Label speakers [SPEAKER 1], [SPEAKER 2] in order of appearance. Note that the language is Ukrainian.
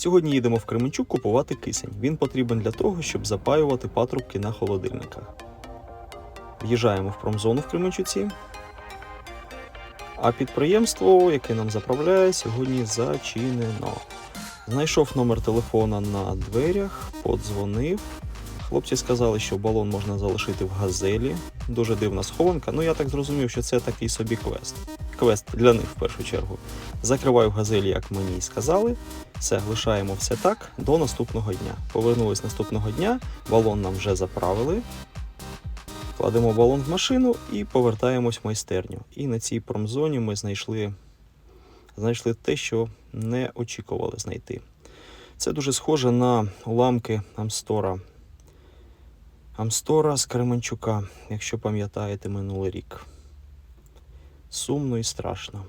[SPEAKER 1] Сьогодні їдемо в Кременчук купувати кисень. Він потрібен для того, щоб запаювати патрубки на холодильниках. В'їжджаємо в промзону в Кременчуці. А підприємство, яке нам заправляє, сьогодні зачинено. Знайшов номер телефона на дверях, подзвонив. Хлопці сказали, що балон можна залишити в газелі. Дуже дивна схованка. Ну я так зрозумів, що це такий собі квест. Квест для них в першу чергу. Закриваю в газелі, як мені і сказали. Все, лишаємо все так до наступного дня. Повернулись наступного дня, балон нам вже заправили. Кладемо балон в машину і повертаємось в майстерню. І на цій промзоні ми знайшли, знайшли те, що не очікували знайти. Це дуже схоже на уламки Амстора. Амстора з Кременчука, якщо пам'ятаєте минулий рік. Сумно і страшно.